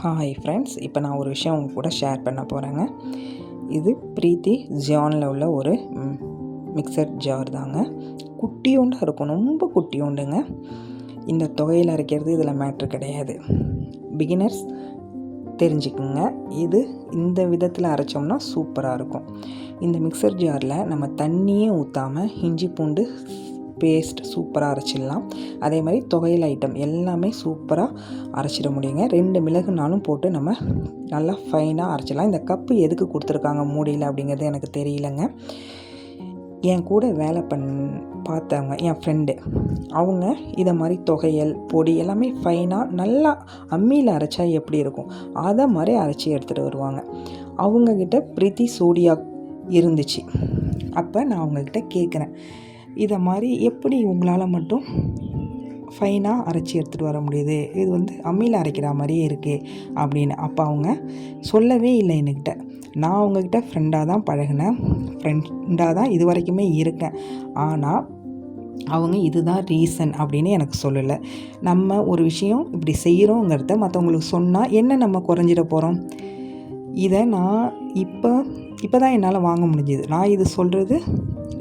Hi friends இப்போ நான் ஒரு விஷயம் உங்கள் கூட ஷேர் பண்ண போகிறேங்க இது பிரீத்தி ஜியானில் உள்ள ஒரு மிக்சர் ஜார் தாங்க. குட்டியோண்டாக இருக்கும் ரொம்ப குட்டியோண்டுங்க இந்த தொகையில் அரைக்கிறது இதில் மேட்ரு கிடையாது. பிகினர்ஸ் தெரிஞ்சுக்குங்க. இது இந்த விதத்தில் அரைச்சோம்னா சூப்பராக இருக்கும். இந்த மிக்சர் ஜாரில் நம்ம தண்ணியே ஊற்றாமல் இஞ்சி பூண்டு பேஸ்ட் சூப்பராக அரைச்சிடலாம். அதே மாதிரி துவையல் ஐட்டம் எல்லாமே சூப்பராக அரைச்சிட முடியுங்க. ரெண்டு மிளகுனாலும் போட்டு நம்ம நல்லா ஃபைனாக அரைச்சிடலாம். இந்த கப்பு எதுக்கு கொடுத்துருக்காங்க மூடியில் அப்படிங்கிறது எனக்கு தெரியலங்க. என் கூட வேலை பண் பார்த்தவங்க என் ஃப்ரெண்டு அவங்க இதை மாதிரி தொகையல் பொடி எல்லாமே ஃபைனாக நல்லா அம்மியில் அரைச்சா எப்படி இருக்கும்? அதை மாதிரி அரைச்சி எடுத்துகிட்டு வருவாங்க. அவங்கக்கிட்ட பிரீத்தி சோடியா இருந்துச்சு. அப்போ நான் அவங்கக்கிட்ட கேட்குறேன் இதை மாதிரி எப்படி உங்களால் மட்டும் ஃபைனாக அரைச்சி எடுத்துகிட்டு வர முடியுது? இது வந்து அம்மியில் அரைக்கிற மாதிரியே இருக்குது அப்படின்னு. அப்போ அவங்க சொல்லவே இல்லை என்கிட்ட. நான் அவங்கக்கிட்ட ஃப்ரெண்டாக தான் பழகினேன். ஃப்ரெண்டாக தான் இது வரைக்குமே இருக்கேன். ஆனால் அவங்க இதுதான் ரீசன் அப்படின்னு எனக்கு சொல்லலை. நம்ம ஒரு விஷயம் இப்படி செய்கிறோங்கிறத மற்றவங்களுக்கு சொன்னால் என்ன நம்ம குறைஞ்சிட போகிறோம் இதை நான் இப்போ இப்போ தான் என்னால் வாங்க முடிஞ்சுது. நான் இது சொல்கிறது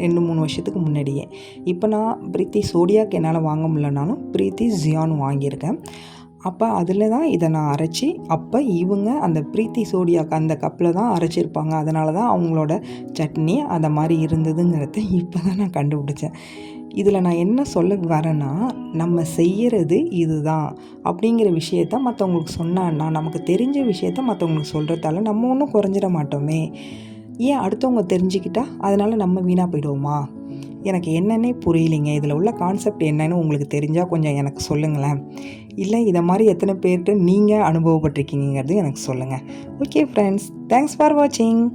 ரெண்டு மூணு வருஷத்துக்கு முன்னாடியே. இப்போ நான் பிரீத்தி சோடியாக்கு என்னால் வாங்க முடியலனாலும் பிரீத்தி ஜியான் வாங்கியிருக்கேன். அப்போ அதில் தான் இதை நான் அரைச்சி அப்போ இவங்க அந்த பிரீத்தி சோடியாக்கு அந்த கப்பில் தான் அரைச்சிருப்பாங்க. அதனால தான் அவங்களோட சட்னி அந்த மாதிரி இருந்ததுங்கிறத இப்போ தான் நான் கண்டுபிடிச்சேன். இதில் நான் என்ன சொல்ல வரேன்னா நம்ம செய்கிறது இதுதான் அப்படிங்கிற விஷயத்த மற்றவங்களுக்கு சொன்னான்னா நமக்கு தெரிஞ்ச விஷயத்த மற்றவங்களுக்கு சொல்கிறதால நம்ம ஒன்றும் குறைஞ்சிட மாட்டோமே. ஏன் அடுத்தவங்க தெரிஞ்சுக்கிட்டா அதனால் நம்ம வீணாக போயிடுவோமா? எனக்கு என்னன்னே புரியலைங்க. இதில் உள்ள கான்செப்ட் என்னன்னு உங்களுக்கு தெரிஞ்சால் கொஞ்சம் எனக்கு சொல்லுங்களேன். இல்லை இதை மாதிரி எத்தனை பேர்கிட்ட நீங்கள் அனுபவப்பட்டிருக்கீங்கிறது எனக்கு சொல்லுங்கள் ஓகே ஃப்ரெண்ட்ஸ் தேங்க்ஸ் ஃபார் வாட்சிங்